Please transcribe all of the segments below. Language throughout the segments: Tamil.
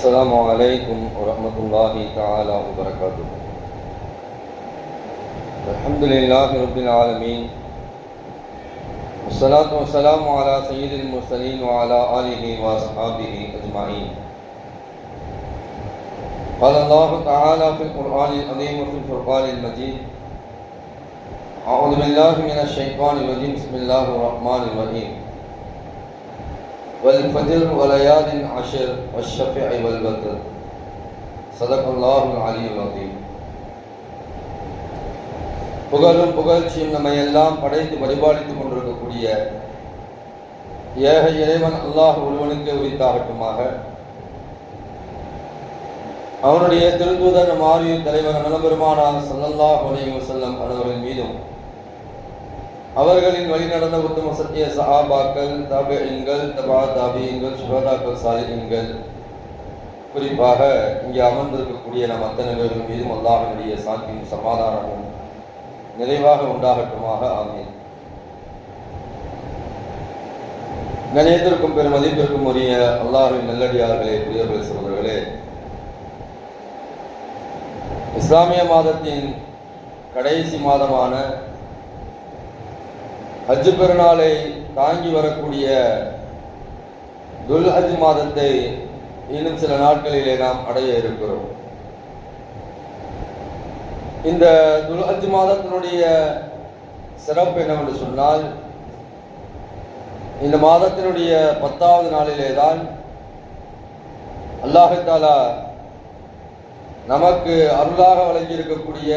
السلام علیکم ورحمۃ اللہ تعالی وبرکاتہ الحمد للہ رب العالمین الصلاۃ والسلام علی سید المرسلین وعلی آلہ وصحابہ اجمعین قال اللہ تعالیٰ فی القرآن العظیم وفی الفرقان المجید اعوذ باللہ من الشیطان الرجیم بسم اللہ الرحمن الرحیم والفجر وليال عشر والشفع والوتر صدق الله العلي العظيم புகழும் புகழ்ச்சியும் நம்மை எல்லாம் படைத்து பரிபாலித்துக் கொண்டிருக்கக்கூடிய ஏக இறைவன் அல்லாஹ் ஒருவனுக்கு உரித்தாகட்டுமாக அவனுடைய திருத்தூதர் மாறிய தலைவர் நலபெருமானார் சல்லல்லாஹ் அலைஹி வஸல்லம் அவர்கள் மீதும் அவர்களின் வழிநடந்த உத்தம சத்திய சஹாபாக்கள் தாபியங்கள் தபா தாபியங்கள் சுகதாக்கள் சாலிகங்கள் குறிப்பாக இங்கே அமர்ந்திருக்கக்கூடிய நம் அத்தனை பேர்கள் மீதும் அல்லாஹனுடைய சாந்தியும் சமாதானமும் நிறைவாக உண்டாகட்டுமாக ஆமீன். நினைத்திருக்கும் பெரும் மதிப்பிற்கும் உரிய அல்லாஹின் நல்லடியார்களே புரியவர்கள் சொல்வர்களே இஸ்லாமிய மாதத்தின் கடைசி மாதமான ஹஜ் பெருநாளை தாங்கி வரக்கூடிய துல் ஹஜ் மாதத்தை இன்னும் சில நாட்களிலே நாம் அடைய இருக்கிறோம். இந்த துல் ஹஜ் மாதத்தினுடைய சிறப்பு என்னவென்று சொன்னால் இந்த மாதத்தினுடைய பத்தாவது நாளிலே தான் அல்லாஹாலா நமக்கு அருளாக வழங்கியிருக்கக்கூடிய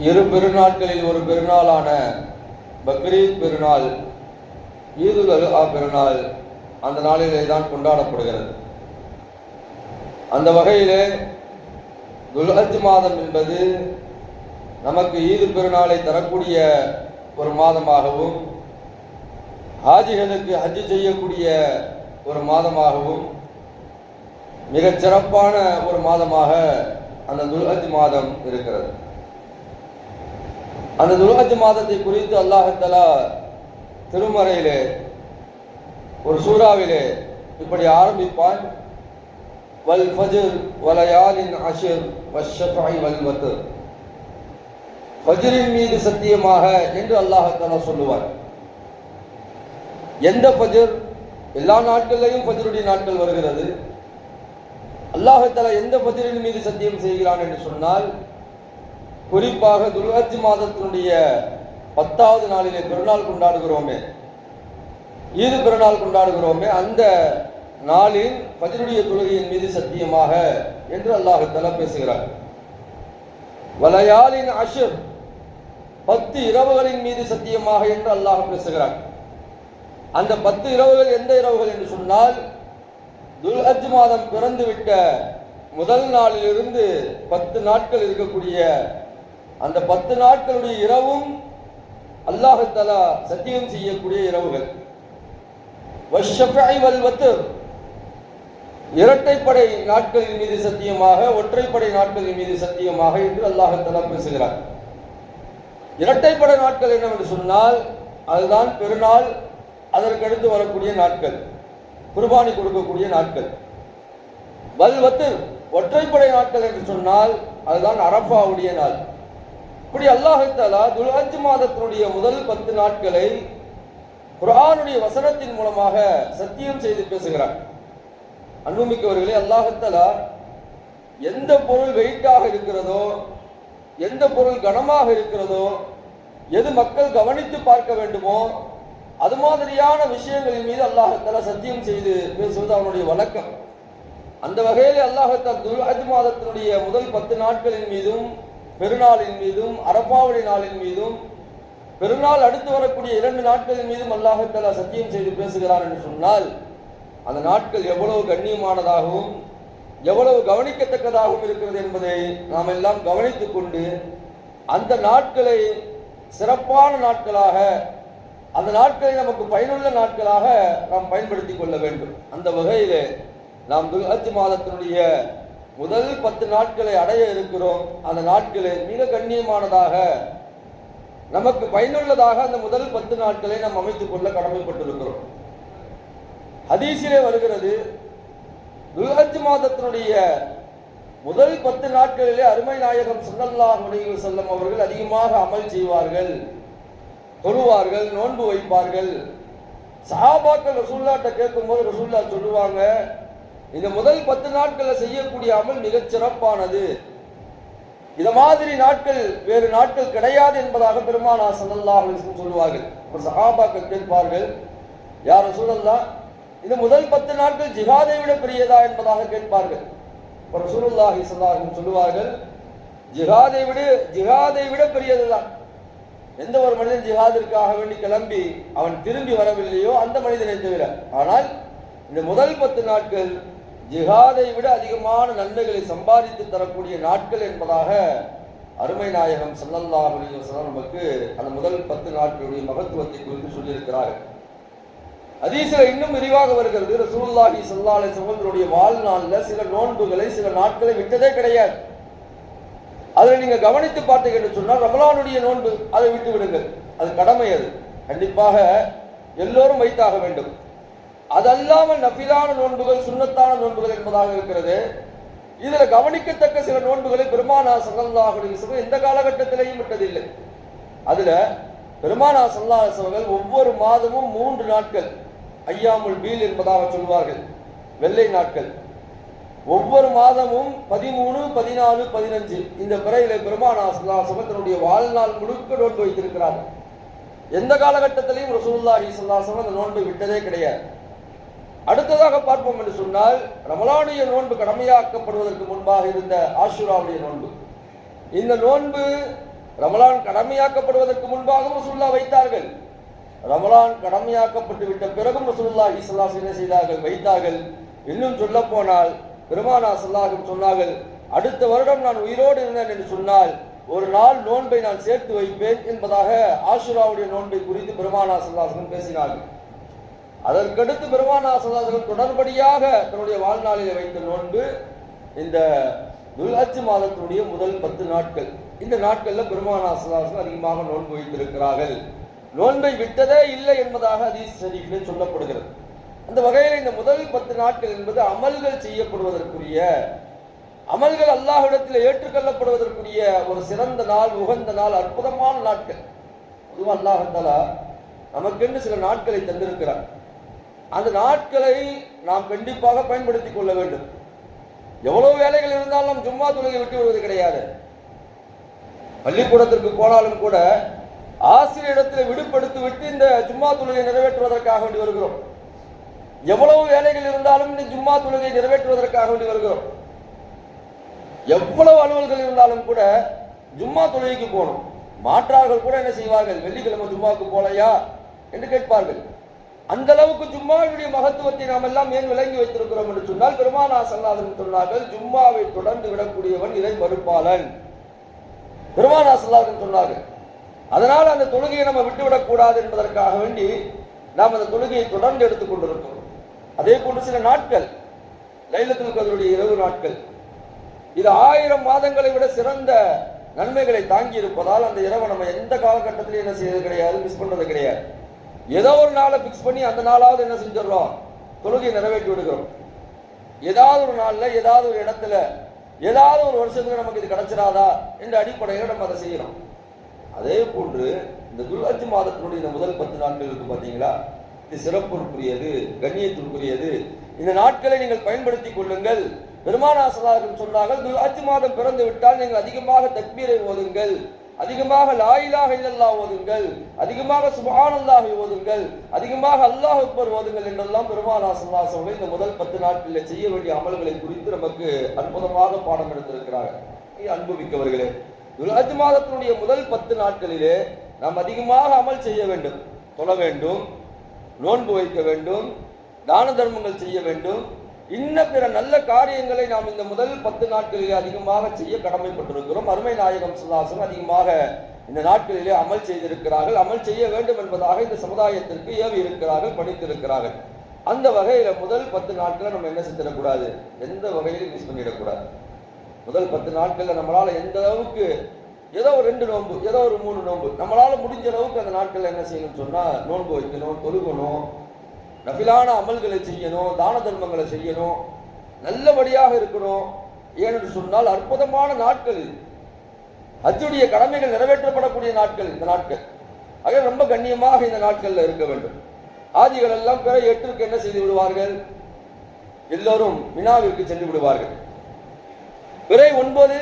இரு பெருநாட்களில் ஒரு பெருநாளான பக்ரீத் பெருநாள் ஈதுல் அலுஹா பெருநாள் அந்த நாளிலே தான் கொண்டாடப்படுகிறது. அந்த வகையிலே துல்ஹஜ் மாதம் என்பது நமக்கு ஈது பெருநாளை தரக்கூடிய ஒரு மாதமாகவும் ஹாஜிகளுக்கு ஹஜ் செய்யக்கூடிய ஒரு மாதமாகவும் மிகச் சிறப்பான ஒரு மாதமாக அந்த துல்ஹஜ் மாதம் இருக்கிறது. அந்த துல்ஹஜ் மாதத்தை குறித்து அல்லாஹத்தலா திருமறையிலே ஒரு சூறாவிலே இப்படி ஆரம்பிப்பான். வல் ஃபஜர் வலயாலின் அஷர் வஷஃபை வல் வத்ர் ஃபஜரின் மீது சத்தியமாக என்று அல்லாஹத்தலா சொல்லுவார் எந்த ஃபஜர்? எல்லா நாட்கள்லையும் ஃபஜருடைய நாட்கள் வருகிறது. அல்லாஹத்தலா எந்த ஃபஜரின் மீது சத்தியம் செய்கிறான் என்று சொன்னால் குறிப்பாக துல்ஹஜ் மாதத்தினுடைய பத்தாவது நாளிலே பெருநாள் கொண்டாடுகிறோமே. ஈது பெருநாள் கொண்டாடுகிறோமே. அந்த நாளில் பதினுடைய தொழுகையின் மீது சத்தியமாக என்று அல்லாஹத்தலா பேசுகிறார். வலையாளின் அஷர் பத்து இரவுகளின் மீது சத்தியமாக என்று அல்லாஹ் பேசுகிறார் அந்த பத்து இரவுகள் எந்த இரவுகள் என்று சொன்னால் துல்ஹஜ் மாதம் பிறந்துவிட்ட முதல் நாளிலிருந்து பத்து நாட்கள் இருக்கக்கூடிய அந்த பத்து நாட்களுடைய இரவும் அல்லாஹத்தலா சத்தியம் செய்யக்கூடிய இரவுகள். இரட்டைப்படை நாட்களின் மீது சத்தியமாக ஒற்றைப்படை நாட்களின் மீது சத்தியமாக என்று அல்லாஹத்தலா பேசுகிறார். இரட்டைப்படை நாட்கள் என்னவென்று சொன்னால் அதுதான் பெருநாள் அதற்கடுத்து வரக்கூடிய நாட்கள் குர்பானி கொடுக்கக்கூடிய நாட்கள். வல்வத்து ஒற்றைப்படை நாட்கள் என்று சொன்னால் அதுதான் அரபாவுடைய நாள். இப்படி அல்லாஹாலா துல்ஹஜ் மாதத்தினுடைய முதல் பத்து நாட்களை குரானுடைய வசனத்தின் மூலமாக சத்தியம் செய்து பேசுகிறார். அன்புமிக்கவர்களே அல்லாஹத்தலா எந்த பொருள் வெயிட்டாக இருக்கிறதோ எந்த பொருள் கனமாக இருக்கிறதோ எது மக்கள் கவனித்து பார்க்க வேண்டுமோ அது மாதிரியான விஷயங்களின் மீது அல்லாஹத்தால சத்தியம் செய்து பேசுவது அவனுடைய வழக்கம். அந்த வகையில் அல்லாஹால் துல்ஹஜ் மாதத்தினுடைய முதல் பத்து நாட்களின் மீதும் பெருநாளின் மீதும் அரப்பாவளி நாளின் மீதும் பெருநாள் அடுத்து வரக்கூடிய இரண்டு நாட்களின் மீதும் அல்லாஹாலா சத்தியம் செய்து பேசுகிறார் என்று சொன்னால் அந்த நாட்கள் எவ்வளவு கண்ணியமானதாகவும் எவ்வளவு கவனிக்கத்தக்கதாகவும் இருக்கிறது என்பதை நாம் எல்லாம் கவனித்துக் கொண்டு அந்த நாட்களை சிறப்பான நாட்களாக அந்த நாட்களை நமக்கு பயனுள்ள நாட்களாக நாம் பயன்படுத்திக் கொள்ள வேண்டும். அந்த வகையில் நாம் துல்ஹஜ் மாதத்தினுடைய முதல் பத்து நாட்களை அடைய இருக்கிறோம். அந்த நாட்களை மிக கண்ணியமானதாக நமக்கு பயனுள்ளதாக அந்த முதல் பத்து நாட்களை நாம் அமைத்துக் கொள்ள கடமைப்பட்டிருக்கிறோம். ஹதீஸிலே வருகிறது துல்ஹஜ் மாதத்தினுடைய முதல் பத்து நாட்களிலே அருமை நாயகம் ஸல்லல்லாஹு அலைஹி செல்லும் அவர்கள் அதிகமாக அமல் செய்வார்கள் தொழுவார்கள் நோன்பு வைப்பார்கள். சஹாபாக்கள் ரசூல்லாட்ட கேட்கும்போது ரசூல்லா சொல்லுவாங்க இந்த முதல் பத்து நாட்களில் செய்யக்கூடிய அமல் மிகச் சிறப்பானது. இத மாதிரி நாட்கள் வேறு நாட்கள் கிடையாது என்பதாக பெருமானா ஸல்லல்லாஹு சொல்லுவார்கள் ஒரு சஹாபாக்கள் கேட்பார்கள் யார் சூழல்லா இந்த முதல் பத்து நாட்கள் ஜிஹாதை விட பெரியதா என்பதாக கேட்பார்கள். ஒரு சூழல்லாஹி ஸல்லல்லாஹு சொல்லுவார்கள் ஜிஹாதை விட ஜிஹாதை விட பெரியதுதான். எந்த ஒரு மனிதன் ஜிஹாதிற்காக வேண்டி கிளம்பி அவன் திரும்பி வரவில்லையோ அந்த மனிதனை தவிர. ஆனால் இந்த முதல் பத்து நாட்கள் ஜிஹாதை விட அதிகமான நன்மைகளை சம்பாதித்து தரக்கூடிய நாட்கள் என்பதாக அருமை நாயகம் ஸல்லல்லாஹு அலைஹி நமக்கு அந்த முதல் பத்து நாட்களுடைய மகத்துவத்தை குறித்து சொல்லியிருக்கிறார்கள். ஹதீஸ்ல இன்னும் விரிவாக வருகிறது. ரசூல்லாஹி சல்லாலை சகோதரருடைய வாழ்நாளில் சில நோன்புகளை சில நாட்களை விட்டதே கிடையாது. அதில் நீங்க கவனித்து பார்த்தீங்கன்னு சொன்னால் ரமலானுடைய நோன்பு அதை விட்டு விடுங்கள் அது கடமை அது. கண்டிப்பாக எல்லோரும் வைத்தாக வேண்டும். அதல்லாமல் நஃபிலான நோன்புகள் சுன்னத்தான நோன்புகள் என்பதாக இருக்கிறது. இதுல கவனிக்கத்தக்க சில நோன்புகளை பெருமானா ஸல்லல்லாஹு எந்த காலகட்டத்திலையும் விட்டதில்லை. அதுல பெருமானா சல்லாஹர்கள் ஒவ்வொரு மாதமும் மூன்று நாட்கள் ஐயாமுல் பீல் என்பதாக சொல்வார்கள் வெள்ளை நாட்கள். ஒவ்வொரு மாதமும் பதிமூணு பதினாலு பதினஞ்சு இந்த பிறையில பெருமானா சல்லாஹம் தன்னுடைய வாழ்நாள் முழுக்க நோன்பு வைத்திருக்கிறார்கள். எந்த காலகட்டத்திலையும் ரசூலுல்லாஹி ஸல்லல்லாஹு அலைஹி அந்த நோன்பை விட்டதே கிடையாது. அடுத்ததாக பார்ப்போம் என்று சொன்னால் ரமலானுடைய நோன்பு கடமையாக்கப்படுவதற்கு முன்பாக இருந்த ஆஷுராவுடைய நோன்பு. இந்த நோன்பு ரமலான் கடமையாக்கப்படுவதற்கு முன்பாகவும் ரசூல்லா வைத்தார்கள். ரமலான் கடமையாக்கப்பட்டு விட்ட பிறகும் ரசூலுல்லா இஸ்லாஸ் என்ன செய்தார்கள்? வைத்தார்கள். இன்னும் சொல்ல போனால் பெருமானா சல்லாஹும் சொன்னார்கள் அடுத்த வருடம் நான் உயிரோடு இருந்தேன் என்று சொன்னால் ஒரு நாள் நோன்பை நான் சேர்த்து வைப்பேன் என்பதாக ஆஷுராவுடைய நோன்பை குறித்து பெருமானா சல்லாஹும் பேசினார்கள். அதற்கடுத்து பெருமானா தொடர்படியாக தன்னுடைய வாழ்நாளில் வைத்த நோன்பு இந்த துல்ஹஜ் மாதத்தினுடைய முதல் பத்து நாட்கள். இந்த நாட்களில் பெருமானா அதிகமாக நோன்பு வைத்திருக்கிறார்கள். நோன்பை விட்டதே இல்லை என்பதாக அதீஸ் ஷரீஃபிலே சொல்லப்படுகிறது. அந்த வகையில் இந்த முதல் பத்து நாட்கள் என்பது அமல்கள் செய்யப்படுவதற்குரிய அமல்கள் அல்லாஹிடத்தில் ஏற்றுக்கொள்ளப்படுவதற்குரிய ஒரு சிறந்த நாள் உகந்த நாள் அற்புதமான நாட்கள். பொதுவாக அல்லாஹாலா நமக்கென்று சில நாட்களை தந்திருக்கிறார் அந்த நாட்களை நாம் கண்டிப்பாக பயன்படுத்திக் கொள்ள வேண்டும். எவ்வளவு வேலைகள் இருந்தாலும் நாம் ஜும்மா தொழுகை விட்டு விடுவது கிடையாது. பள்ளிக்கூடத்திற்கு போனாலும் கூட ஆசிரியரிடத்தில் விடுபடுத்தி விட்டு இந்த ஜும்மா தொழுகை நிறைவேற்றுவதற்காக வேண்டி வருகிறோம். எவ்வளவு வேலைகள் இருந்தாலும் இந்த ஜும்மா தொழுகை நிறைவேற்றுவதற்காக வேண்டி வருகிறோம். எவ்வளவு அலுவல்கள் இருந்தாலும் கூட ஜும்மா தொழுகைக்கு போகணும். மாற்றார்கள் கூட என்ன செய்வார்கள்? வெள்ளிக்கிழமை ஜும்மாவுக்கு போலையா என்று கேட்பார்கள். அந்த அளவுக்கு ஜும்மாவுடைய மகத்துவத்தை நாம் எல்லாம் ஏன் விளங்கி வைத்திருக்கிறோம் என்று சொன்னால் பெருமானா சல்லாதன் சொன்னார்கள் ஜும்மாவை தொடர்ந்து விடக்கூடியவன் இறை மறுப்பாளன். பெருமானா சல்லாதன் சொன்னார்கள். அதனால் அந்த தொழுகையை நம்ம விட்டுவிடக் கூடாது என்பதற்காக வேண்டி நாம் அந்த தொழுகையை தொடர்ந்து எடுத்துக் கொண்டிருக்கிறோம். அதே போன்று சில நாட்கள் லைலத்தில் கதருடைய இரவு நாட்கள் இது ஆயிரம் மாதங்களை விட சிறந்த நன்மைகளை தாங்கி இருப்பதால் அந்த இரவை நம்ம எந்த காலகட்டத்திலையும் என்ன செய்யறது கிடையாது மிஸ் பண்றது கிடையாது. ஏதோ ஒரு நாளை ஃபிக்ஸ் பண்ணி அந்த நாளாவது என்ன செஞ்சிடறோம்? தொழுகையை நிறைவேற்றி விடுகிறோம். ஏதாவது ஒரு நாளில் ஏதாவது ஒரு இடத்துல ஏதாவது ஒரு வருஷத்துக்கு நமக்கு இது கிடைச்சிடாதா? என்ற அடிப்படையில் நம்ம அதை செய்யறோம். அதே போன்று இந்த துல்ஹஜ் மாதத்தினுடைய இந்த முதல் பத்து நாட்களுக்கு பார்த்தீங்களா இது சிறப்புக்குரியது கண்ணியத்திற்குரியது. இந்த நாட்களை நீங்கள் பயன்படுத்திக் கொள்ளுங்கள். பெருமானாசலார்கள் சொன்னார்கள் துல்ஹஜ் மாதம் பிறந்து விட்டால் நீங்கள் அதிகமாக தக்பீரை ஓதுங்கள். அதிகமாக லாயிலாக இல்லல்லா ஓதுங்கள். அதிகமாக சுபானல்லாக ஓதுங்கள். அதிகமாக அல்லாஹ் அக்பர் ஓதுங்கள் என்றெல்லாம் பெருமானா அவர்கள் இந்த முதல் பத்து நாட்களில் செய்ய வேண்டிய அமல்களை குறித்து நமக்கு அற்புதமாக பாடம் எடுத்திருக்கிறார்கள் அனுபவிக்கவர்களே துலாஜ் மாதத்தினுடைய முதல் பத்து நாட்களிலே நாம் அதிகமாக அமல் செய்ய வேண்டும். தொழ வேண்டும் நோன்பு வைக்க வேண்டும் தான தர்மங்கள் செய்ய வேண்டும் இன்ன பிற நல்ல காரியங்களை நாம் இந்த முதல் பத்து நாட்களிலே அதிகமாக செய்ய கடமைப்பட்டிருக்கிறோம். அருமை நாயகம் சுல்லாசன் அதிகமாக இந்த நாட்களிலே அமல் செய்திருக்கிறார்கள். அமல் செய்ய வேண்டும் என்பதாக இந்த சமுதாயத்திற்கு ஏவி இருக்கிறார்கள் படித்திருக்கிறார்கள். அந்த வகையில முதல் பத்து நாட்களை நம்ம என்ன செஞ்சிடக்கூடாது? எந்த வகையிலும் மிஸ் பண்ணிடக்கூடாது. முதல் பத்து நாட்களில் நம்மளால எந்த அளவுக்கு ஏதோ ஒரு ரெண்டு நோன்பு ஏதோ ஒரு மூணு நோன்பு நம்மளால முடிஞ்ச அளவுக்கு அந்த நாட்களில் என்ன செய்யணும்னு சொன்னா நோன்பு வைக்கணும் தொழுகணும் நபிலான அமல்களை செய்யணும் தான தர்மங்களை செய்யணும் நல்லபடியாக இருக்கணும். ஏனென்று சொன்னால் அற்புதமான நாட்கள் இது. ஹஜ்ஜுடைய கடமைகள் நிறைவேற்றப்படக்கூடிய நாட்கள் இந்த நாட்கள். ஆக ரொம்ப கண்ணியமாக இந்த நாட்களில் இருக்க வேண்டும். ஆதிகள் எல்லாம் பிற எட்டிற்கு என்ன செய்து விடுவார்கள்? எல்லோரும் வினாவிற்கு சென்று விடுவார்கள். பிறை ஒன்பது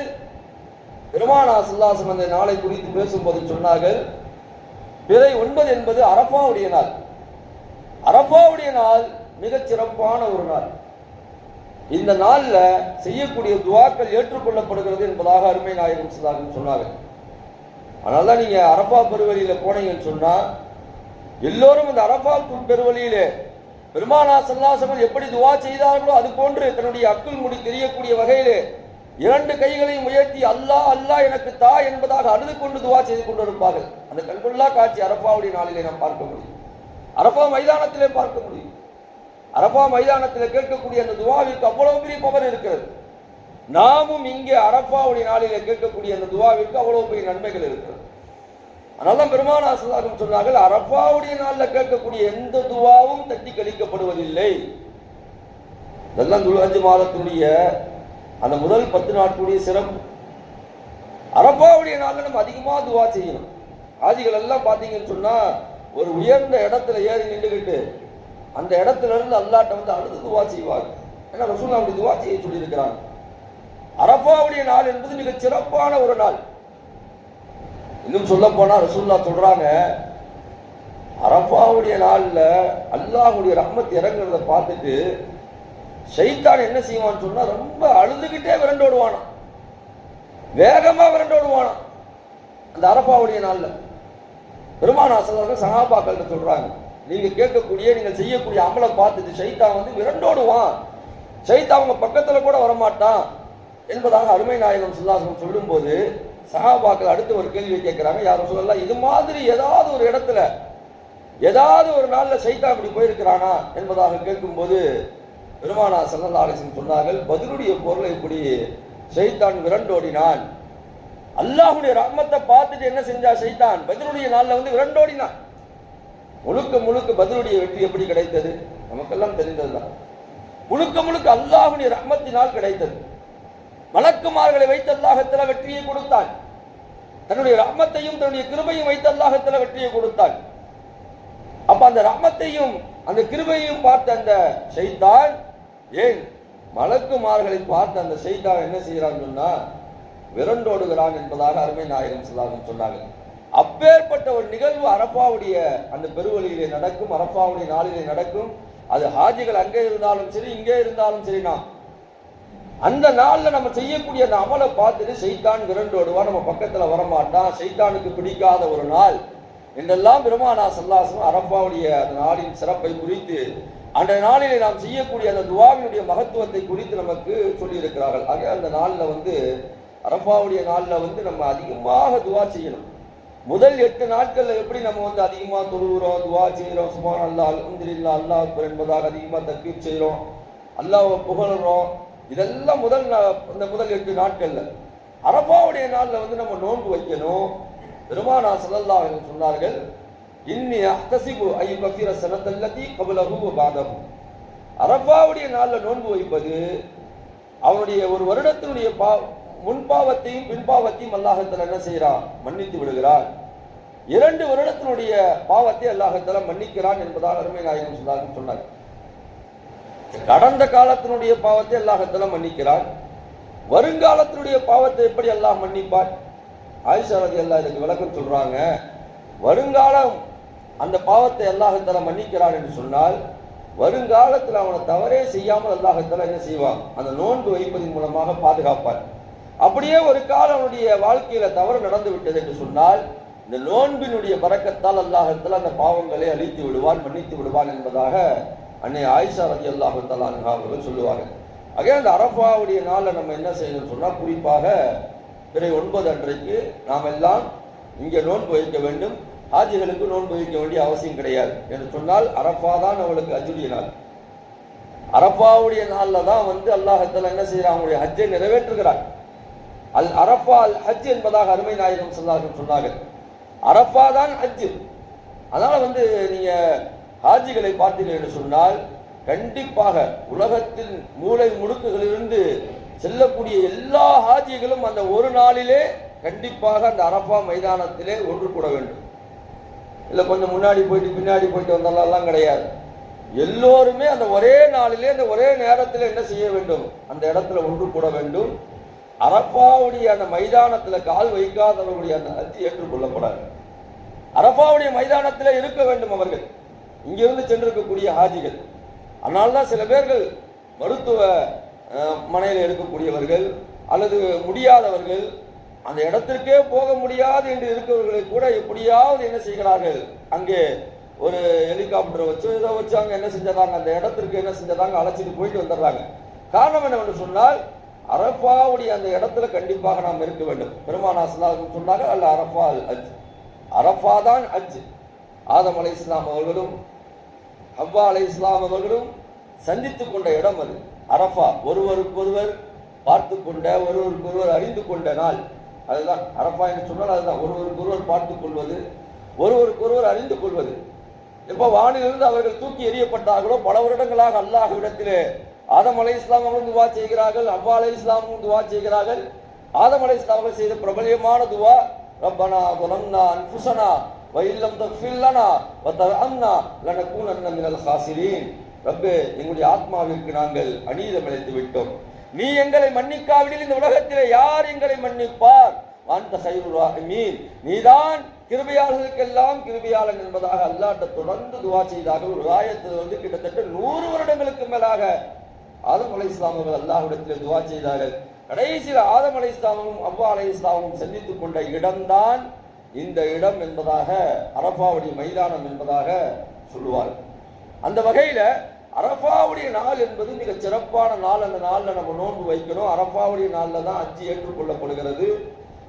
பெருமானா சுல்லாசம் அந்த நாளை குறித்து பேசும்போது சொன்னார்கள் பிறை ஒன்பது என்பது அரபாவுடைய நாள். அரபாவுடைய நாள் மிகச் சிறப்பான ஒரு நாள். இந்த நாளில் செய்யக்கூடிய துவாக்கள் ஏற்றுக்கொள்ளப்படுகிறது என்பதாக அருமை நாயகம் சுல்லாசம் சொன்னார்கள் அதனால தான் நீங்கள் அரபா பெருவழியில் போனீங்கன்னு சொன்னால் எல்லோரும் இந்த அரபா பெருவழியிலே பெருமானா சல்லாசங்கள் எப்படி துவா செய்தார்களோ அது போன்று தன்னுடைய அக்குள் முடி தெரியக்கூடிய வகையிலே இரண்டு கைகளையும் உயர்த்தி அல்லாஹ் அல்லாஹ் எனக்கு தா என்பதாக அழுது கொண்டு துவா செய்து கொண்டு இருப்பார்கள் அந்த கண்கொள்ளா காட்சி அரப்பாவுடைய நாளிலே நாம் பார்க்க முடியும். அரபா மைதானத்திலே பார்க்க முடியும். அரபா மைதானத்திலே கேட்கக்கூடிய அந்த துவாவிற்கு அவ்வளவு பெரிய பவர் இருக்கிறது. நாமும் இங்கே அரபாவுடைய நாளிலே கேட்கக்கூடிய அந்த துவாவிற்கு அவ்வளவு பெரிய நன்மைகள் இருக்கிறது. அதனால பெருமான சொல்லார்கள் சொன்னார்கள் அரபாவுடைய நாளில் கேட்கக்கூடிய எந்த துவாவும் தட்டி கழிக்கப்படுவதில்லை இதெல்லாம் துல்ஹஜ் மாதத்தினுடைய அந்த முதல் பத்து நாட்களுடைய சிறப்பு. அரபாவுடைய நாளில் நம்ம அதிகமாக துவா செய்யணும். ஆதிகள் எல்லாம் பார்த்தீங்கன்னு சொன்னால் ஒரு உயர்ந்த இடத்துல ஏறி நின்றுக்கிட்டு அந்த இடத்துல இருந்து அல்லாட்ட வந்து அழுது துவா செய்வாங்க ஏன்னா ரசூல் அப்படி துவா செய்ய சொல்லியிருக்கிறாங்க அரபாவுடைய நாள் என்பது மிக சிறப்பான ஒரு நாள். இன்னும் சொல்ல போனா ரசூல்லா சொல்றாங்க அரபாவுடைய நாள்ல அல்லாஹுடைய ரஹ்மத் இறங்குறத பார்த்துட்டு சைத்தான் என்ன செய்வான்னு சொன்னா ரொம்ப அழுதுகிட்டே விரண்டோடுவானாம் வேகமா விரண்டோடுவானாம் அந்த அரபாவுடைய நாள்ல. பெருமான அசலாக சகாபாக்கள்னு சொல்றாங்க. நீங்கள் கேட்கக்கூடிய நீங்கள் செய்யக்கூடிய அமலை பார்த்துட்டு சைத்தா வந்து விரண்டோடுவான் சைத்தா அவங்க பக்கத்தில் கூட வரமாட்டான் என்பதாக அருமை நாயகம் சுல்லாசனம் சொல்லும்போது சகாபாக்கள் அடுத்து ஒரு கேள்வி கேட்குறாங்க யாரும் சொல்லலாம் இது மாதிரி ஏதாவது ஒரு இடத்துல ஏதாவது ஒரு நாளில் சைத்தா இப்படி போயிருக்கிறானா? என்பதாக கேட்கும்போது பெருமானா சல்லல்லா அலிசன் சொன்னார்கள் பதிலுடைய பொருளை இப்படி சைத்தான் விரண்டோடினான் அல்லாஹுடைய ரஹ்மத்தை பார்த்துட்டு என்ன செஞ்சா சைத்தான்? பதிலுடைய நாளில் வந்து விரண்டோடினான். முழுக்க முழுக்க பதிலுடைய வெற்றி எப்படி கிடைத்தது? நமக்கெல்லாம் தெரிந்ததுதான். முழுக்க முழுக்க அல்லாஹுடைய ரஹ்மத்தினால் கிடைத்தது. மலக்குமார்களை வைத்து அல்லாஹத்துல வெற்றியை கொடுத்தான். தன்னுடைய ரஹ்மத்தையும் தன்னுடைய கிருபையும் வைத்து அல்லாஹத்துல வெற்றியை கொடுத்தான். அப்ப அந்த ரஹ்மத்தையும் அந்த கிருபையையும் பார்த்த அந்த செய்தான் ஏன்? மலக்குமார்களை பார்த்த அந்த செய்தான் என்ன செய்யறான்னு சொன்னா விரண்டோடுகிறான் என்பதாக அருமை நாயகம் சொல்லாகும் சொன்னாங்க அப்பேற்பட்ட ஒரு நிகழ்வு அரப்பாவுடைய அந்த பெருவழியிலே நடக்கும் அரப்பாவுடைய நாளிலே நடக்கும். அது ஹாஜிகள் அங்கே இருந்தாலும் சரி இங்கே இருந்தாலும் சரி அந்த நாளில் நம்ம செய்யக்கூடிய அந்த அமலை பார்த்துட்டு செய்தான் விரண்டோடுவான் நம்ம பக்கத்தில் வரமாட்டான் செய்தானுக்கு பிடிக்காத ஒரு நாள் என்றெல்லாம் பெருமானா சல்லாசம் அரப்பாவுடைய அந்த நாளின் சிறப்பை குறித்து அந்த நாளிலே நாம் செய்யக்கூடிய அந்த துவாவினுடைய மகத்துவத்தை குறித்து நமக்கு சொல்லியிருக்கிறார்கள். ஆக அந்த நாளில் வந்து அரப்பாவுடைய நாளில் வந்து நம்ம அதிகமாக துவா செய்யணும். முதல் எட்டு நாட்களில் எப்படி நம்ம வந்து அதிகமாக தொழுகிறோம் துவா செய்கிறோம் சுமான் அல்லா அலமதுல்லா அல்லாஹ் அக்பர் என்பதாக அதிகமாக தக்கீர் செய்கிறோம் அல்லாவை புகழுறோம். இதெல்லாம் முதல் நா- இந்த முதல் எட்டு நாட்களில். அரபாவுடைய நாளில் வந்து நம்ம நோன்பு வைக்கணும். பெருமானா ஸல்லல்லாஹு அவர்கள் சொன்னார்கள் இன்னி அஹ்தசிபு ஐ கஃபீர சனத்தல்லதி கபலஹு வ அரபாவுடைய நாளில் நோன்பு வைப்பது அவனுடைய ஒரு வருடத்தினுடைய பா முன்பாவத்தையும் பின்பாவத்தையும் அல்லாஹத்தில் என்ன செய்கிறான்? மன்னித்து விடுகிறார் இரண்டு வருடத்தினுடைய பாவத்தை அல்லாஹத்தில் மன்னிக்கிறான் என்பதால் அருமை நாயகம் சொன்னார்கள் சொன்னார் கடந்த காலத்தினுடைய பாவத்தை அல்லாஹத்தில் மன்னிக்கிறான். வருங்காலத்தினுடைய பாவத்தை எப்படி அல்லாஹ் மன்னிப்பார் ஆயுஷாரதி ரதி இதுக்கு விளக்கம் சொல்றாங்க வருங்காலம் அந்த பாவத்தை அல்லாஹத்தில் மன்னிக்கிறான் என்று சொன்னால் வருங்காலத்தில் அவனை தவறே செய்யாமல் அல்லாஹத்தில் என்ன செய்வான்? அந்த நோன்பு வைப்பதன் மூலமாக பாதுகாப்பான். அப்படியே ஒரு காலம் அவனுடைய வாழ்க்கையில தவறு நடந்து விட்டது என்று சொன்னால் இந்த நோன்பினுடைய பறக்கத்தால் அல்லாஹத்தில் அந்த பாவங்களை அழித்து விடுவான் மன்னித்து விடுவான் என்பதாக அன்னை ஆயிஷா ரதி அல்லாஹு அவர்கள் சொல்லுவாங்க. ஆகவே அந்த அரபாவுடைய நாளில் நம்ம என்ன செய்யணும்னு சொன்னால் குறிப்பாக பிறை ஒன்பது அன்றைக்கு நாம் எல்லாம் இங்கே நோன்பு வைக்க வேண்டும். ஹாஜிகளுக்கு நோன்பு வைக்க வேண்டிய அவசியம் கிடையாது என்று சொன்னால் அரபா தான் அவளுக்கு அஜுடைய நாள். அரபாவுடைய நாளில் தான் வந்து அல்லாஹத்தில் என்ன செய்யறான்? அவங்களுடைய ஹஜ்ஜை நிறைவேற்றுகிறார் அல் அரஃபா அல் ஹஜ் என்பதாக அருமை நாயகம் சொல்லார்கள் சொன்னார்கள். அரஃபா தான் ஹஜ். அதனால் வந்து நீங்கள் ஹாஜிகளை பார்த்தீர்கள் என்று சொன்னால் கண்டிப்பாக உலகத்தின் மூளை முடுக்குகளிலிருந்து செல்லக்கூடிய எல்லா ஹாஜிகளும் அந்த ஒரு நாளிலே கண்டிப்பாக அந்த அரபா மைதானத்திலே ஒன்று கூட வேண்டும். இல்லை கொஞ்சம் முன்னாடி போயிட்டு பின்னாடி போயிட்டு வந்தாலாம் கிடையாது. எல்லோருமே அந்த ஒரே நாளிலே அந்த ஒரே நேரத்தில் என்ன செய்ய வேண்டும்? அந்த இடத்துல ஒன்று கூட வேண்டும். அரப்பாவுடைய அந்த மைதானத்தில் கால் வைக்காதவர்களுடைய அந்த அத்தி ஏற்றுக்கொள்ளப்படாது அரப்பாவுடைய மைதானத்தில் இருக்க வேண்டும் அவர்கள். இங்கிருந்து சென்றிருக்கக்கூடிய ஹாஜிகள். அதனால்தான் சில பேர்கள் மருத்துவ மனையில் இருக்கக்கூடியவர்கள் அல்லது முடியாதவர்கள் அந்த இடத்திற்கே போக முடியாது என்று இருக்கிறவர்களை கூட எப்படியாவது என்ன செய்கிறார்கள்? அங்கே ஒரு ஹெலிகாப்டரை வச்சு இதை வச்சு அங்கே என்ன செஞ்சிடறாங்க அந்த இடத்திற்கு என்ன செஞ்சிடறாங்க அழைச்சிட்டு போயிட்டு வந்துடுறாங்க. காரணம் என்னவென்று சொன்னால் அரப்பாவுடைய அந்த இடத்துல கண்டிப்பாக நாம் இருக்க வேண்டும். பெருமானா ஸல்லல்லாஹு சொன்னாங்க அல்ல அரஃபா அல் அஜ் அரப்பா தான் அஜ் ஆதம் அலை இஸ்லாம் அவர்களும் ஹவ்வா அலை இஸ்லாம் அவர்களும் சந்தித்து கொண்ட இடம் அது. அரஃபா ஒருவருக்கொருவர் பார்த்து கொண்ட ஒருவருக்கொருவர் அறிந்து கொண்ட நாள். அதுதான் அரஃபா என்று சொன்னால் அதுதான் ஒருவருக்கொருவர் பார்த்து கொள்வது ஒருவருக்கொருவர் அறிந்து கொள்வது. எப்போ வானிலிருந்து அவர்கள் தூக்கி எறியப்பட்டார்களோ பல வருடங்களாக அல்லாஹ்விடத்திலே ஆதம் அலை இஸ்லாம் துவா செய்கிறார்கள் அவ்வா அலை இஸ்லாமும் துவா செய்கிறார்கள். ஆதம் அலை இஸ்லாமர்கள் செய்த பிரபலியமான துவா ரப்பனா குலம்னா அன்புசனா வயில்லம் தஃபில்லனா வத்தரம்னா லனகூனன்ன மினல் ஹாசிரீன். ரப்பே எங்களுடைய ஆத்மாவிற்கு நாங்கள் அநீதம் இழைத்து விட்டோம். நீ எங்களை மன்னிக்காவிடில் இந்த உலகத்திலே யார் எங்களை மன்னிப்பார்? அந்த மீன் நீதான் கிருபையாளர்களுக்கெல்லாம் கிருபையாளன் என்பதாக அல்லாட்ட தொடர்ந்து துவா செய்தார்கள். ஒரு ஆயத்தில் வந்து கிட்டத்தட்ட நூறு வருடங்களுக்கு மேலாக ஆதம் அலை இஸ்லாமர்கள் அல்லாஹிடத்தில் துவா செய்தார்கள். கடைசியில் ஆதம் அலை இஸ்லாமும் அவ்வா அலை இஸ்லாமும் சந்தித்துக் கொண்ட இடம்தான் இந்த இடம் என்பதாக அரபாவுடைய மைதானம் என்பதாக சொல்லுவார் அந்த வகையில் அரபாவுடைய நாள் என்பது மிக சிறப்பான நாள். அந்த நாளில் நம்ம நோன்பு வைக்கணும். அரபாவுடைய நாளில் தான் அஞ்சு ஏற்றுக்கொள்ளப்படுகிறது.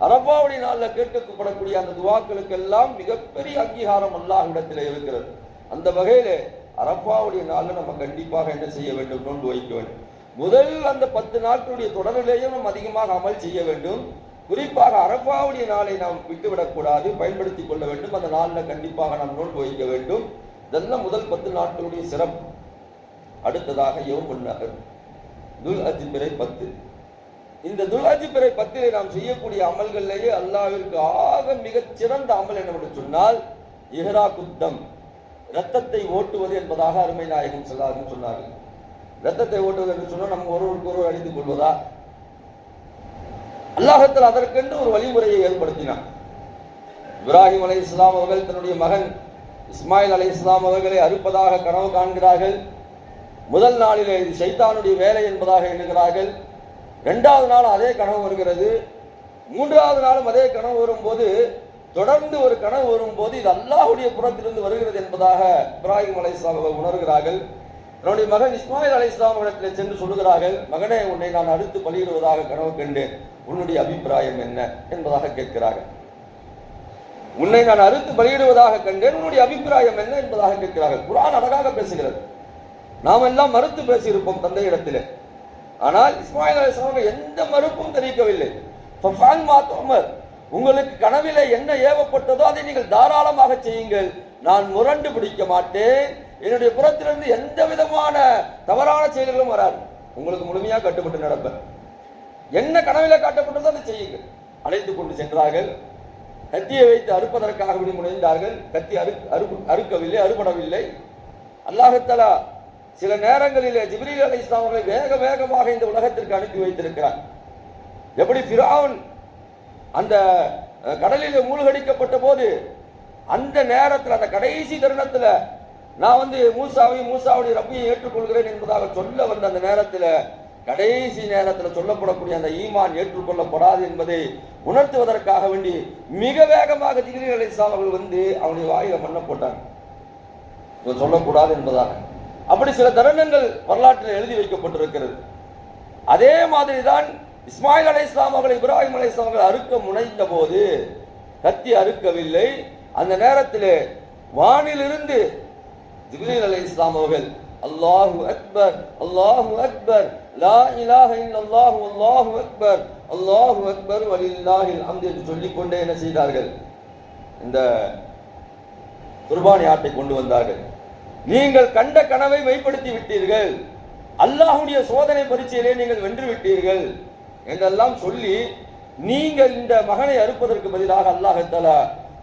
அரபாவுடைய நாளில் கேட்கப்படக்கூடிய அந்த துவாக்களுக்கெல்லாம் மிகப்பெரிய அங்கீகாரம் அல்லாஹ்விடத்தில் இருக்கிறது. அந்த வகையில் அரப்பாவுடைய நாளில் நம்ம கண்டிப்பாக என்ன செய்ய வேண்டும்? நோன்பு வைக்க வேண்டும். முதல் அந்த பத்து நாட்களுடைய தொடரிலேயும் நம்ம அதிகமாக அமல் செய்ய வேண்டும். குறிப்பாக அரப்பாவுடைய நாளை நாம் விட்டுவிடக்கூடாது பயன்படுத்திக் கொள்ள வேண்டும். அந்த நாளில் கண்டிப்பாக நாம் நோன்பு வைக்க வேண்டும். இதெல்லாம் முதல் பத்து நாட்களுடைய சிறப்பு. அடுத்ததாக யோமுன் துல் அஜ் பிறை பத்து. இந்த துல்ஹஜ் பிறை பத்தில் நாம் செய்யக்கூடிய அமல்களிலேயே அல்லாவிற்கு ஆக மிகச் சிறந்த அமல் என்னவென்று சொன்னால் இஹ்ரா குத்தம் ரத்தத்தை ஓட்டுவது என்பதாக அருமை நாயகம் சொல்லாருன்னு சொன்னார்கள். ரத்தத்தை ஓட்டுவது என்று சொன்னால் நம்ம ஒருவருக்கு ஒருவர் அழிந்து கொள்வதா? அல்லாஹத்தில் அதற்கென்று ஒரு வழிமுறையை ஏற்படுத்தினான். இப்ராஹிம் அலை இஸ்லாம் அவர்கள் தன்னுடைய மகன் இஸ்மாயில் அலை இஸ்லாம் அவர்களை அறுப்பதாக கனவு காண்கிறார்கள். முதல் நாளில் இது சைத்தானுடைய வேலை என்பதாக எண்ணுகிறார்கள். இரண்டாவது நாள் அதே கனவு வருகிறது. மூன்றாவது நாளும் அதே கனவு வரும்போது தொடர்ந்து ஒரு கனவு வரும்போது இது அல்லாஹுடைய புறத்திலிருந்து வருகிறது என்பதாக இப்ராஹிம் அலை இஸ்லாம் அவர்கள் உணர்கிறார்கள். தன்னுடைய மகன் இஸ்மாயில் அலை இஸ்லாம் இடத்தில் சென்று சொல்லுகிறார்கள் மகனே உன்னை நான் அடுத்து பலியிடுவதாக கனவு கண்டேன். உன்னுடைய அபிப்பிராயம் என்ன? என்பதாக கேட்கிறார்கள். உன்னை நான் அறுத்து பலியிடுவதாக கண்டேன். உன்னுடைய அபிப்பிராயம் என்ன? என்பதாக கேட்கிறார்கள். குரான் அழகாக பேசுகிறது. நாம் எல்லாம் மறுத்து பேசியிருப்போம் தந்தை இடத்திலே ஆனால் இஸ்மாயில் அலிஸ்லாம் எந்த மறுப்பும் தெரிவிக்கவில்லை. உங்களுக்கு கனவிலே என்ன ஏவப்பட்டதோ அதை நீங்கள் தாராளமாக செய்யுங்கள். நான் முரண்டு பிடிக்க மாட்டேன். என்னுடைய புறத்திலிருந்து எந்த விதமான தவறான செயல்களும் வராது. உங்களுக்கு முழுமையாக கட்டுப்பட்டு நடப்பேன். என்ன கனவில் காட்டப்பட்டதோ அதை செய்யுங்கள். அழைத்து கொண்டு சென்றார்கள். கத்தியை வைத்து அறுப்பதற்காக முனைந்தார்கள். கத்தி அறு அறுப்பு அறுக்கவில்லை அறுபடவில்லை. அல்லாஹத்தலா சில நேரங்களிலே ஜிப்ரீல் அலி இஸ்லாம் அவர்களை வேக வேகமாக இந்த உலகத்திற்கு அனுப்பி வைத்திருக்கிறார். எப்படி ஃபிரௌன் அந்த கடலில் மூழ்கடிக்கப்பட்ட போது அந்த நேரத்தில் அந்த கடைசி தருணத்தில் நான் வந்து மூசாவையும் மூசாவுடைய ரப்பையும் ஏற்றுக்கொள்கிறேன் என்பதாக சொல்ல வந்த அந்த நேரத்தில் கடைசி நேரத்தில் சொல்லப்படக்கூடிய அந்த ஈமான் ஏற்றுக்கொள்ளப்படாது என்பதை உணர்த்துவதற்காக வேண்டி மிக வேகமாக ஜிகிரி அலி அவர்கள் வந்து அவனுடைய வாயில மண்ணை போட்டாங்க. இதை சொல்லக்கூடாது என்பதாக. அப்படி சில தருணங்கள் வரலாற்றில் எழுதி வைக்கப்பட்டிருக்கிறது. அதே மாதிரி தான் இஸ்மாயில் அலை இஸ்லாம் அவர்கள் இப்ராஹிம் அலை இஸ்லாம் அவர்கள் அறுக்க முனைந்த போது கத்தி அறுக்கவில்லை. அந்த நேரத்தில் வானிலிருந்து ஜிப்ரீல் அலை இஸ்லாம் அவர்கள் அல்லாஹு அக்பர் அல்லாஹு அக்பர் லா இலாஹ இல்லல்லாஹு அல்லாஹு அக்பர் அல்லாஹு அக்பர் வலில்லாஹில் ஹம்து என்று சொல்லிக்கொண்டே என்ன செய்தார்கள்? இந்த குர்பானி ஆட்டை கொண்டு வந்தார்கள். நீங்கள் கண்ட கனவை மெய்ப்படுத்தி விட்டீர்கள். அல்லாஹுடைய சோதனை பரீட்சையிலே நீங்கள் வென்று விட்டீர்கள். என்றெல்லாம் சொல்லி நீங்கள் இந்த மகனை அறுப்பதற்கு பதிலாக அல்லாஹ்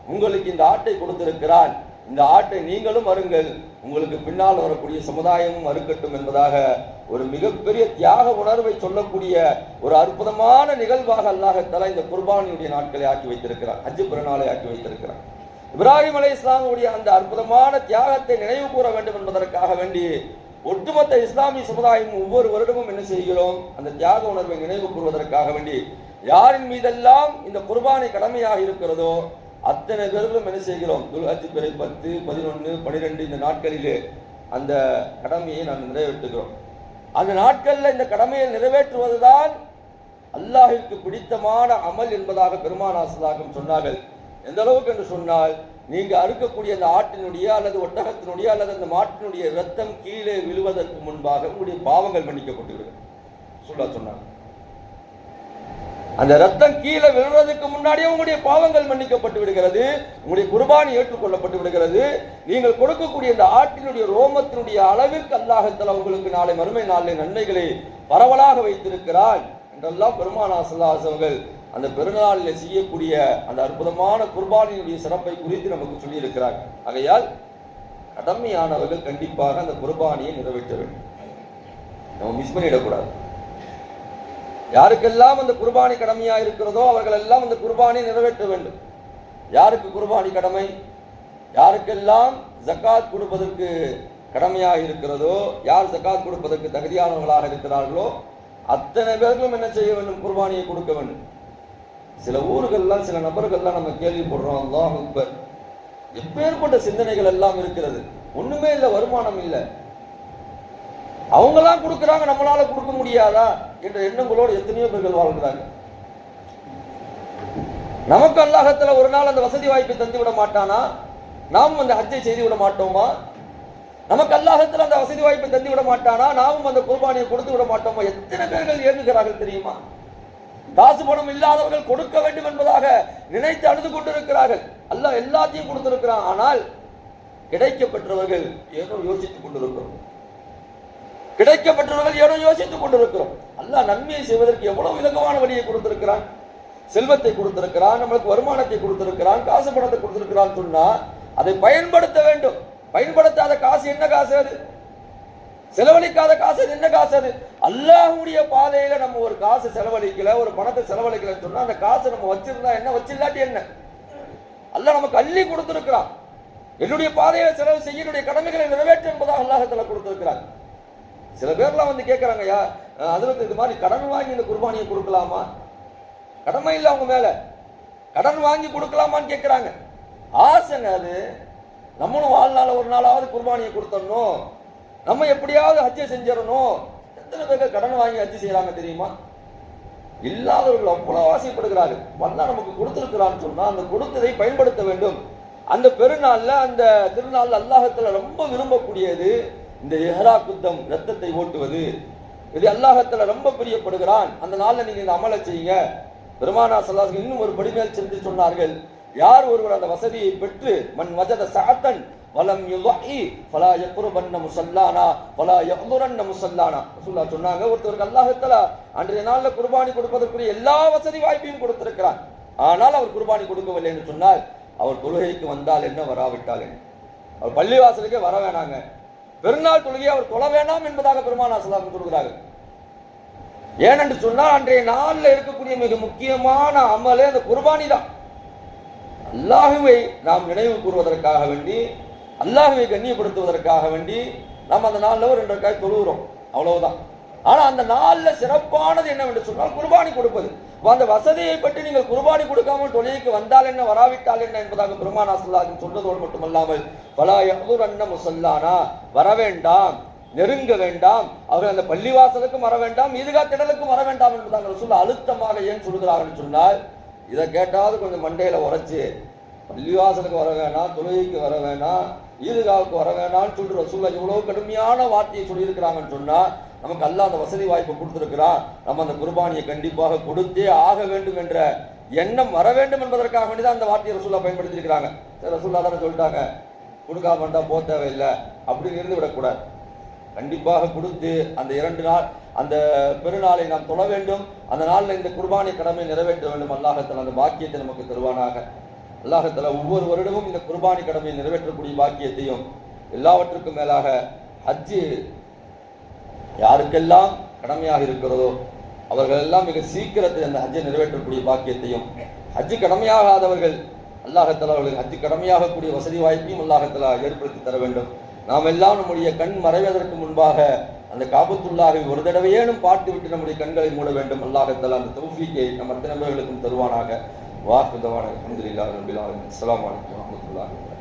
உங்களுக்கு இந்த ஆட்டை கொடுத்திருக்கிறான். இந்த ஆட்டை நீங்களும் அருங்கள் உங்களுக்கு பின்னால் வரக்கூடிய சமுதாயமும் அறுக்கட்டும் என்பதாக ஒரு மிகப்பெரிய தியாக உணர்வை சொல்லக்கூடிய ஒரு அற்புதமான நிகழ்வாக அல்லாஹத்தாலா இந்த குர்பானியுடைய நாட்களை ஆக்கி வைத்திருக்கிறார் ஹஜ்ஜு பிறநாளை ஆக்கி வைத்திருக்கிறார் இப்ராஹிம் அலை இஸ்லாமுடைய அந்த அற்புதமான தியாகத்தை நினைவு கூற வேண்டும் என்பதற்காக வேண்டி ஒட்டுமொத்த இஸ்லாமிய சமுதாயம் ஒவ்வொரு வருடமும் என்ன செய்கிறோம்? அந்த தியாக உணர்வை நினைவு கூறுவதற்காக வேண்டி யாரின் மீதெல்லாம் இந்த குர்பானை கடமையாக இருக்கிறதோ அத்தனை பேர்களும் என்ன செய்கிறோம்? துல்ஹஜ் பிறை பத்து பதினொன்று பனிரெண்டு இந்த நாட்களிலே அந்த கடமையை நாம் நிறைவேற்றுகிறோம். அந்த நாட்களில் இந்த கடமையை நிறைவேற்றுவதுதான் அல்லாஹிற்கு பிடித்தமான அமல் என்பதாக பெருமானாசலாகம் சொன்னார்கள். எந்த அளவுக்கு என்று சொன்னால் நீங்கள் அறுக்கக்கூடிய அந்த ஆட்டினுடைய அல்லது ஒட்டகத்தினுடைய அல்லது அந்த மாட்டினுடைய ரத்தம் கீழே விழுவதற்கு முன்பாக உங்களுடைய பாவங்கள் மன்னிக்கப்பட்டு விடுகிறது சொல்லா சொன்னாங்க. அந்த ரத்தம் கீழே விழுவதற்கு முன்னாடியே உங்களுடைய பாவங்கள் மன்னிக்கப்பட்டு விடுகிறது. உங்களுடைய குர்பானி ஏற்றுக்கொள்ளப்பட்டு விடுகிறது. நீங்கள் கொடுக்கக்கூடிய இந்த ஆட்டினுடைய ரோமத்தினுடைய அளவிற்கு அல்லாஹத்தில் உங்களுக்கு நாளை மறுமை நாளில் நன்மைகளை பரவலாக வைத்திருக்கிறான் என்றெல்லாம் பெருமானாசல்லாஸ் அவர்கள் அந்த பெருநாளில் செய்யக்கூடிய அந்த அற்புதமான குர்பானியினுடைய சிறப்பை குறித்து நமக்கு சொல்லியிருக்கிறார். ஆகையால் கடமையானவர்கள் கண்டிப்பாக அந்த குர்பானியை நிறைவேற்ற வேண்டும். நம்ம மிஸ் பண்ணிடக்கூடாது. யாருக்கெல்லாம் அந்த குர்பானி கடமையாக இருக்கிறதோ அவர்கள் எல்லாம் அந்த குர்பானியை நிறைவேற்ற வேண்டும். யாருக்கு குர்பானி கடமை? யாருக்கெல்லாம் ஜக்காத் கொடுப்பதற்கு கடமையாக இருக்கிறதோ யார் ஜக்காத் கொடுப்பதற்கு தகுதியானவர்களாக இருக்கிறார்களோ அத்தனை பேர்களும் என்ன செய்ய வேண்டும்? குர்பானியை கொடுக்க வேண்டும். சில ஊர்கள்லாம் சில நபர்கள்லாம் நம்ம கேள்விப்படுறோம் அல்லாஹ் அக்பர். எப்பேற்பட்ட சிந்தனைகள் எல்லாம் இருக்கிறது. ஒண்ணுமே இல்லை வருமானம் இல்லை. அவங்களாம் கொடுக்குறாங்க நம்மளால கொடுக்க முடியாதா என்ற எண்ணங்களோடு எத்தனையோ பேர்கள் வாழ்கிறாங்க. நமக்கு அல்லாஹத்துல ஒரு நாள் அந்த வசதி வாய்ப்பை தந்து விட மாட்டானா? நாமும் அந்த ஹஜ்ஜை செய்து விட மாட்டோமா? நமக்கு அல்லாஹத்துல அந்த வசதி வாய்ப்பை தந்து விட மாட்டானா? நாமும் அந்த குர்பானியை கொடுத்து விட மாட்டோமா? எத்தனை பேர்கள் இயங்குகிறார்கள் தெரியுமா? காசு பணம் இல்லாதவர்கள் கொடுக்க வேண்டும் என்பதாக நினைத்து அழுது கொண்டிருக்கிறார்கள். அல்ல எல்லாத்தையும் கொடுத்திருக்கிறான். ஆனால் கிடைக்கப்பெற்றவர்கள் ஏதோ யோசித்துக் கொண்டிருக்கிறோம். கிடைக்கப்பெற்றவர்கள் ஏதோ யோசித்துக் கொண்டிருக்கிறோம். அல்ல நன்மையை செய்வதற்கு எவ்வளவு இலகுவான வழியை கொடுத்திருக்கிறான்? செல்வத்தை கொடுத்திருக்கிறான் நம்மளுக்கு வருமானத்தை கொடுத்திருக்கிறான் காசு பணத்தை கொடுத்திருக்கிறான் சொன்னா அதை பயன்படுத்த வேண்டும். பயன்படுத்தாத காசு என்ன காசு அது? செலவழிக்காத காசு அது என்ன காசு அது? அல்லாஹுடைய பாதையில நம்ம ஒரு காசு செலவழிக்கல ஒரு பணத்தை செலவழிக்கலன்னு சொன்னா அந்த காசு நம்ம வச்சிருந்தா என்ன? வச்சிருந்தாட்டி என்ன? அல்ல நமக்கு அள்ளி கொடுத்திருக்கிறான். என்னுடைய பாதையில செலவு செய்ய என்னுடைய கடமைகளை நிறைவேற்ற என்பதாக அல்லாஹத்துல கொடுத்திருக்கிறார். சில பேர்லாம் வந்து கேட்கறாங்க யா அதுல இது மாதிரி கடன் வாங்கி இந்த குர்பானியை கொடுக்கலாமா? கடமை இல்லை அவங்க மேல. கடன் வாங்கி கொடுக்கலாமான்னு கேட்குறாங்க ஆசைங்க அது. நம்மளும் வாழ்நாள் ஒரு நாளாவது குர்பானியை கொடுத்தோம்னோ நம்ம எப்படியாவது ஹஜ்ஜை செஞ்சிடணும். எத்தனை பேருக்கு கடன் வாங்கி ஹஜ்ஜு செய்யறாங்க தெரியுமா? இல்லாதவர்கள் அவ்வளவு ஆசைப்படுகிறார்கள். வந்தா நமக்கு கொடுத்திருக்கிறான்னு சொன்னா அந்த கொடுத்ததை பயன்படுத்த வேண்டும். அந்த பெருநாள்ல அந்த திருநாள் அல்லாஹத்துல ரொம்ப விரும்பக்கூடியது இந்த எஹரா குத்தம் ரத்தத்தை ஓட்டுவது. இது அல்லாஹத்துல ரொம்ப பிரியப்படுகிறான். அந்த நாள்ல நீங்க இந்த அமலை செய்யுங்க. பெருமானா சல்லாஸ் இன்னும் ஒரு படிமேல் சென்று சொன்னார்கள். யார் ஒருவர் அந்த வசதியை பெற்று மண் வஜத சாத்தன் வலம் யுலஇ ஃபலா யக்ருபன்ன முஸல்லானா ஃபலா யஹ்துரன்ன முஸல்லானா ரசூலுல்லாஹ் சொன்னாங்க ஒருத்தருக்கு அல்லாஹ் தஆலா அன்றைய நாள்ல குர்பானி கொடுப்பதற்குரிய எல்லா வசதி வாய்ப்பையும் கொடுத்திருக்கிறார். ஆனால் அவர் குர்பானி கொடுக்கவில்லை என்று சொன்னால் அவர் தொழுகைக்கு வந்தால் என்ன வராவிட்டால் என்ன? அவர் பள்ளிவாசலுக்கே வர வேணாங்க. பெருநாள் தொழுகையை அவர் கொல வேணாம் என்பதாக பெருமானா சலாம் சொல்கிறார்கள். ஏனென்று சொன்னால் அன்றைய நாளில் இருக்கக்கூடிய மிக முக்கியமான அமலே அந்த குர்பானி தான் அல்லாஹுவை நாம் நினைவு கூறுவதற்காக வேண்டி அல்லாஹுவை கண்ணியப்படுத்துவதற்காக வேண்டி நம்ம அந்த நாளில் ஒரு ரெண்டு காய் தொழுகிறோம். அவ்வளவுதான். ஆனால் அந்த நாளில் சிறப்பானது என்னவென்று சொன்னால் குர்பானி கொடுப்பது. அந்த வசதியை பற்றி நீங்கள் குர்பானி கொடுக்காமல் தொழிலுக்கு வந்தால் என்ன வராவிட்டால் என்ன என்பதாக பெருமானா சொல்லாது சொன்னதோடு மட்டுமல்லாமல் பலா எவ்வளோ அண்ண முசல்லானா வர வேண்டாம் நெருங்க வேண்டாம் அவர்கள் அந்த பள்ளிவாசலுக்கும் வர வேண்டாம் இதுகா திடலுக்கும் வர வேண்டாம் என்பதாக சொல்ல அழுத்தமாக ஏன் சொல்கிறார்கள் சொன்னால் இதை கேட்டாவது கொஞ்சம் மண்டையில் உரைச்சி பள்ளிவாசலுக்கு வர வேணாம் தொழுகைக்கு வர வேணாம் ஈதுகாவுக்கு வர வேணாம்னு சொல்லிட்டு ரசூல்லா இவ்வளவு கடுமையான வார்த்தையை சொல்லியிருக்கிறாங்கன்னு சொன்னா நமக்கு அல்ல அந்த வசதி வாய்ப்பு கொடுத்துருக்கிறான். நம்ம அந்த குர்பானியை கண்டிப்பாக கொடுத்தே ஆக வேண்டும் என்ற எண்ணம் வர வேண்டும் என்பதற்காக வேண்டி தான் அந்த வார்த்தையை ரசூல்லா பயன்படுத்தியிருக்கிறாங்க. சரி ரசூல்லா தானே சொல்லிட்டாங்க. கொடுக்காம பண்ணா போக தேவையில்லை. அப்படின்னு இருந்து விடக்கூடாது. கண்டிப்பாக கொடுத்து அந்த இரண்டு நாள் அந்த பெருநாளை நாம் தொழ வேண்டும். அந்த நாளில் இந்த குர்பானி கடமை நிறைவேற்ற வேண்டும். அல்லாஹத்தில் அந்த பாக்கியத்தை நமக்கு தருவானாக. அல்லாஹத்தில் ஒவ்வொரு வருடமும் இந்த குர்பானி கடமையை நிறைவேற்றக்கூடிய பாக்கியத்தையும் எல்லாவற்றுக்கும் மேலாக ஹஜ்ஜு யாருக்கெல்லாம் கடமையாக இருக்கிறதோ அவர்கள் எல்லாம் மிக சீக்கிரத்தில் அந்த ஹஜ்ஜை நிறைவேற்றக்கூடிய பாக்கியத்தையும் ஹஜ்ஜு கடமையாகாதவர்கள் அல்லாஹத்தலா அவர்களுக்கு ஹஜ்ஜு கடமையாகக்கூடிய வசதி வாய்ப்பையும் அல்லாஹத்தலா ஏற்படுத்தி தர வேண்டும். நாம் எல்லாம் நம்முடைய கண் மறைவதற்கு முன்பாக அந்த காபத்துள்ளாகவே ஒரு தடவையேனும் பார்த்து விட்டு நம்முடைய கண்களை மூட வேண்டும். அல்லாஹத்தலா அந்த தௌஃபீக்கை நம் அத்தனை பேர்களுக்கும் தருவானாக. வாக்குதவான அலமதுல்லாஹ் ரபில் ஆலமீன். அஸ்ஸலாமு அலைக்கும்